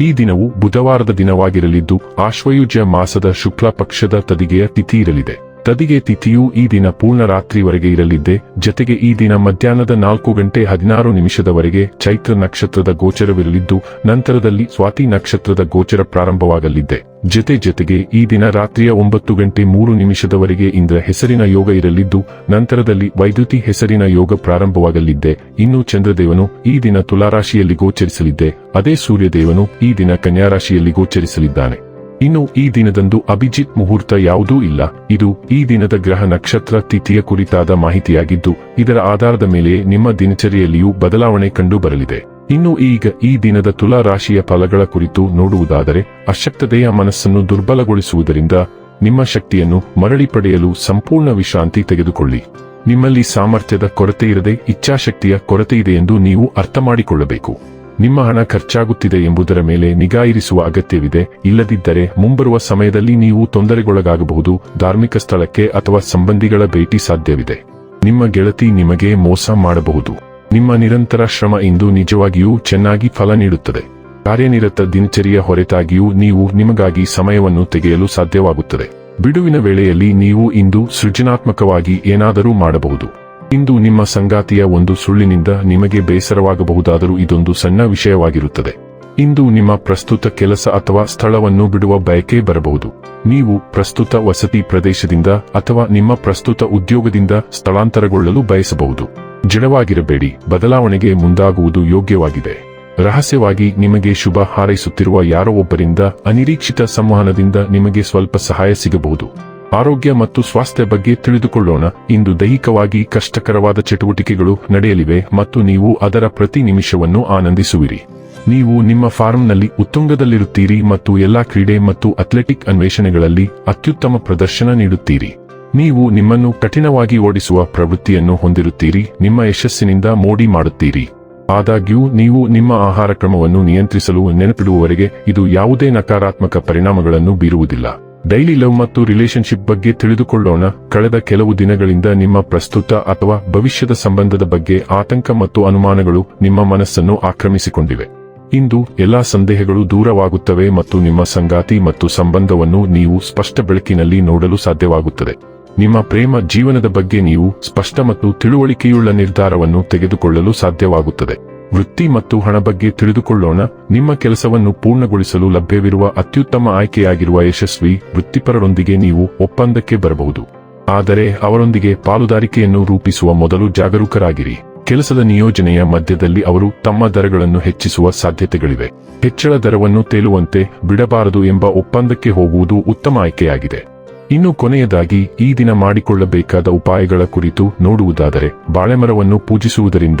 ಈ ದಿನವು ಬುಧವಾರದ ದಿನವಾಗಿರಲಿದ್ದು ಆಶ್ವಯುಜ ಮಾಸದ ಶುಕ್ಲ ಪಕ್ಷದ ತದಿಗೆಯ ತಿಥಿ ಇರಲಿದೆ. ತದಿಗೆ ತಿಥಿಯು ಈ ದಿನ ಪೂರ್ಣ ರಾತ್ರಿವರೆಗೆ ಇರಲಿದ್ದೆ, ಜತೆಗೆ ಈ ದಿನ ಮಧ್ಯಾಹ್ನದ ನಾಲ್ಕು ಗಂಟೆ ಹದಿನಾರು ನಿಮಿಷದವರೆಗೆ ಚೈತ್ರ ನಕ್ಷತ್ರದ ಗೋಚರವಿರಲಿದ್ದು, ನಂತರದಲ್ಲಿ ಸ್ವಾತಿ ನಕ್ಷತ್ರದ ಗೋಚರ ಪ್ರಾರಂಭವಾಗಲಿದ್ದೆ. ಜತೆ ಜತೆಗೆ ಈ ದಿನ ರಾತ್ರಿಯ ಒಂಬತ್ತು ಗಂಟೆ ಮೂರು ನಿಮಿಷದವರೆಗೆ ಇಂದ್ರ ಹೆಸರಿನ ಯೋಗ ಇರಲಿದ್ದು, ನಂತರದಲ್ಲಿ ವೈದ್ಯುತಿ ಹೆಸರಿನ ಯೋಗ ಪ್ರಾರಂಭವಾಗಲಿದ್ದೆ. ಇನ್ನು ಚಂದ್ರದೇವನು ಈ ದಿನ ತುಲಾರಾಶಿಯಲ್ಲಿ ಗೋಚರಿಸಲಿದ್ದೆ. ಅದೇ ಸೂರ್ಯದೇವನು ಈ ದಿನ ಕನ್ಯಾರಾಶಿಯಲ್ಲಿ ಗೋಚರಿಸಲಿದ್ದಾನೆ. ಇನ್ನು ಈ ದಿನದಂದು ಅಭಿಜಿತ್ ಮುಹೂರ್ತ ಯಾವುದೂ ಇಲ್ಲ. ಇದು ಈ ದಿನದ ಗ್ರಹ ನಕ್ಷತ್ರ ತಿಥಿಯ ಕುರಿತಾದ ಮಾಹಿತಿಯಾಗಿದ್ದು, ಇದರ ಆಧಾರದ ಮೇಲೆ ನಿಮ್ಮ ದಿನಚರಿಯಲ್ಲಿಯೂ ಬದಲಾವಣೆ ಕಂಡು ಬರಲಿದೆ ಇನ್ನು ಈಗ ಈ ದಿನದ ತುಲಾ ರಾಶಿಯ ಫಲಗಳ ಕುರಿತು ನೋಡುವುದಾದರೆ ಅಶಕ್ತತೆಯ ಮನಸ್ಸನ್ನು ದುರ್ಬಲಗೊಳಿಸುವುದರಿಂದ ನಿಮ್ಮ ಶಕ್ತಿಯನ್ನು ಮರಳಿ ಪಡೆಯಲು ಸಂಪೂರ್ಣ ವಿಶ್ರಾಂತಿ ತೆಗೆದುಕೊಳ್ಳಿ. ನಿಮ್ಮಲ್ಲಿ ಸಾಮರ್ಥ್ಯದ ಕೊರತೆ ಇರದೆ ಇಚ್ಛಾಶಕ್ತಿಯ ಕೊರತೆ ಇದೆ ಎಂದು ನೀವು ಅರ್ಥ ಮಾಡಿಕೊಳ್ಳಬೇಕು. ನಿಮ್ಮ ಹಣ ಖರ್ಚಾಗುತ್ತಿದೆ ಎಂಬುದರ ಮೇಲೆ ನಿಗಾ ಇರಿಸುವ ಅಗತ್ಯವಿದೆ. ಇಲ್ಲದಿದ್ದರೆ ಮುಂಬರುವ ಸಮಯದಲ್ಲಿ ನೀವು ತೊಂದರೆಗೊಳಗಾಗಬಹುದು. ಧಾರ್ಮಿಕ ಸ್ಥಳಕ್ಕೆ ಅಥವಾ ಸಂಬಂಧಿಗಳ ಭೇಟಿ ಸಾಧ್ಯವಿದೆ. ನಿಮ್ಮ ಗೆಳತಿ ನಿಮಗೆ ಮೋಸ ಮಾಡಬಹುದು. ನಿಮ್ಮ ನಿರಂತರ ಶ್ರಮ ಇಂದು ನಿಜವಾಗಿಯೂ ಚೆನ್ನಾಗಿ ಫಲ ನೀಡುತ್ತದೆ. ಕಾರ್ಯನಿರತ ದಿನಚರಿಯ ಹೊರತಾಗಿಯೂ ನೀವು ನಿಮಗಾಗಿ ಸಮಯವನ್ನು ತೆಗೆಯಲು ಸಾಧ್ಯವಾಗುತ್ತದೆ. ಬಿಡುವಿನ ವೇಳೆಯಲ್ಲಿ ನೀವು ಇಂದು ಸೃಜನಾತ್ಮಕವಾಗಿ ಏನಾದರೂ ಮಾಡಬಹುದು. ಇಂದು ನಿಮ್ಮ ಸಂಗಾತಿಯ ಒಂದು ಸುಳ್ಳಿನಿಂದ ನಿಮಗೆ ಬೇಸರವಾಗಬಹುದಾದರೂ ಇದೊಂದು ಸಣ್ಣ ವಿಷಯವಾಗಿರುತ್ತದೆ. ಇಂದು ನಿಮ್ಮ ಪ್ರಸ್ತುತ ಕೆಲಸ ಅಥವಾ ಸ್ಥಳವನ್ನು ಬಿಡುವ ಬಯಕೆ ಬರಬಹುದು. ನೀವು ಪ್ರಸ್ತುತ ವಸತಿ ಪ್ರದೇಶದಿಂದ ಅಥವಾ ನಿಮ್ಮ ಪ್ರಸ್ತುತ ಉದ್ಯೋಗದಿಂದ ಸ್ಥಳಾಂತರಗೊಳ್ಳಲು ಬಯಸಬಹುದು. ಜಡವಾಗಿರಬೇಡಿ, ಬದಲಾವಣೆಗೆ ಮುಂದಾಗುವುದು ಯೋಗ್ಯವಾಗಿದೆ. ರಹಸ್ಯವಾಗಿ ನಿಮಗೆ ಶುಭ ಹಾರೈಸುತ್ತಿರುವ ಯಾರೋ ಒಬ್ಬರಿಂದ ಅನಿರೀಕ್ಷಿತ ಸಂವಹನದಿಂದ ನಿಮಗೆ ಸ್ವಲ್ಪ ಸಹಾಯ ಸಿಗಬಹುದು. ಆರೋಗ್ಯ ಮತ್ತು ಸ್ವಾಸ್ಥ್ಯ ಬಗ್ಗೆ ತಿಳಿದುಕೊಳ್ಳೋಣ. ಇಂದು ದೈಹಿಕವಾಗಿ ಕಷ್ಟಕರವಾದ ಚಟುವಟಿಕೆಗಳು ನಡೆಯಲಿವೆ ಮತ್ತು ನೀವು ಅದರ ಪ್ರತಿ ನಿಮಿಷವನ್ನು ಆನಂದಿಸುವಿರಿ. ನೀವು ನಿಮ್ಮ ಫಾರ್ಮ್ನಲ್ಲಿ ಉತ್ತುಂಗದಲ್ಲಿರುತ್ತೀರಿ ಮತ್ತು ಎಲ್ಲಾ ಕ್ರೀಡೆ ಮತ್ತು ಅಥ್ಲೆಟಿಕ್ ಅನ್ವೇಷಣೆಗಳಲ್ಲಿ ಅತ್ಯುತ್ತಮ ಪ್ರದರ್ಶನ ನೀಡುತ್ತೀರಿ. ನೀವು ನಿಮ್ಮನ್ನು ಕಠಿಣವಾಗಿ ಓಡಿಸುವ ಪ್ರವೃತ್ತಿಯನ್ನು ಹೊಂದಿರುತ್ತೀರಿ, ನಿಮ್ಮ ಯಶಸ್ಸಿನಿಂದ ಮೋಡಿ ಮಾಡುತ್ತೀರಿ. ಆದಾಗ್ಯೂ, ನೀವು ನಿಮ್ಮ ಆಹಾರ ಕ್ರಮವನ್ನು ನಿಯಂತ್ರಿಸಲು ನೆನಪಿಡುವವರೆಗೆ ಇದು ಯಾವುದೇ ನಕಾರಾತ್ಮಕ ಪರಿಣಾಮಗಳನ್ನು ಬೀರುವುದಿಲ್ಲ. ಡೈಲಿ ಲವ್ ಮತ್ತು ರಿಲೇಶನ್ಶಿಪ್ ಬಗ್ಗೆ ತಿಳಿದುಕೊಳ್ಳೋಣ. ಕಳೆದ ಕೆಲವು ದಿನಗಳಿಂದ ನಿಮ್ಮ ಪ್ರಸ್ತುತ ಅಥವಾ ಭವಿಷ್ಯದ ಸಂಬಂಧದ ಬಗ್ಗೆ ಆತಂಕ ಮತ್ತು ಅನುಮಾನಗಳು ನಿಮ್ಮ ಮನಸ್ಸನ್ನು ಆಕ್ರಮಿಸಿಕೊಂಡಿವೆ. ಇಂದು ಎಲ್ಲಾ ಸಂದೇಹಗಳು ದೂರವಾಗುತ್ತವೆ ಮತ್ತು ನಿಮ್ಮ ಸಂಗಾತಿ ಮತ್ತು ಸಂಬಂಧವನ್ನು ನೀವು ಸ್ಪಷ್ಟ ಬೆಳಕಿನಲ್ಲಿ ನೋಡಲು ಸಾಧ್ಯವಾಗುತ್ತದೆ. ನಿಮ್ಮ ಪ್ರೇಮ ಜೀವನದ ಬಗ್ಗೆ ನೀವು ಸ್ಪಷ್ಟ ಮತ್ತು ತಿಳುವಳಿಕೆಯುಳ್ಳ ನಿರ್ಧಾರವನ್ನು ತೆಗೆದುಕೊಳ್ಳಲು ಸಾಧ್ಯವಾಗುತ್ತದೆ. ವೃತ್ತಿ ಮತ್ತು ಹಣ ಬಗ್ಗೆ ತಿಳಿದುಕೊಳ್ಳೋಣ. ನಿಮ್ಮ ಕೆಲಸವನ್ನು ಪೂರ್ಣಗೊಳಿಸಲು ಲಭ್ಯವಿರುವ ಅತ್ಯುತ್ತಮ ಆಯ್ಕೆಯಾಗಿರುವ ಯಶಸ್ವಿ ವೃತ್ತಿಪರರೊಂದಿಗೆ ನೀವು ಒಪ್ಪಂದಕ್ಕೆ ಬರಬಹುದು. ಆದರೆ ಅವರೊಂದಿಗೆ ಪಾಲುದಾರಿಕೆಯನ್ನು ರೂಪಿಸುವ ಮೊದಲು ಜಾಗರೂಕರಾಗಿರಿ. ಕೆಲಸದ ನಿಯೋಜನೆಯ ಮಧ್ಯದಲ್ಲಿ ಅವರು ತಮ್ಮ ದರಗಳನ್ನು ಹೆಚ್ಚಿಸುವ ಸಾಧ್ಯತೆಗಳಿವೆ. ಹೆಚ್ಚಳ ದರವನ್ನು ತೇಲುವಂತೆ ಬಿಡಬಾರದು ಎಂಬ ಒಪ್ಪಂದಕ್ಕೆ ಹೋಗುವುದು ಉತ್ತಮ ಆಯ್ಕೆಯಾಗಿದೆ. ಇನ್ನು ಕೊನೆಯದಾಗಿ, ಈ ದಿನ ಮಾಡಿಕೊಳ್ಳಬೇಕಾದ ಉಪಾಯಗಳ ಕುರಿತು ನೋಡುವುದಾದರೆ, ಬಾಳೆಮರವನ್ನು ಪೂಜಿಸುವುದರಿಂದ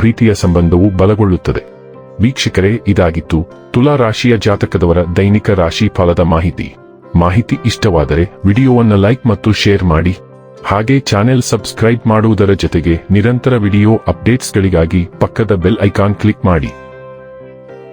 ಪ್ರೀತಿಯ ಸಂಬಂಧವು ಬಲಗೊಳ್ಳುತ್ತದೆ. ವೀಕ್ಷಕರೇ, ಇದಾಗಿತ್ತು ತುಲಾ ರಾಶಿಯ ಜಾತಕದವರ ದೈನಿಕ ರಾಶಿ ಫಲದ ಮಾಹಿತಿ. ಮಾಹಿತಿ ಇಷ್ಟವಾದರೆ ವಿಡಿಯೋವನ್ನು ಲೈಕ್ ಮತ್ತು ಶೇರ್ ಮಾಡಿ. ಹಾಗೆ ಚಾನೆಲ್ ಸಬ್ಸ್ಕ್ರೈಬ್ ಮಾಡುವುದರ ಜೊತೆಗೆ ನಿರಂತರ ವಿಡಿಯೋ ಅಪ್ಡೇಟ್ಸ್ಗಳಿಗಾಗಿ ಪಕ್ಕದ ಬೆಲ್ ಐಕಾನ್ ಕ್ಲಿಕ್ ಮಾಡಿ.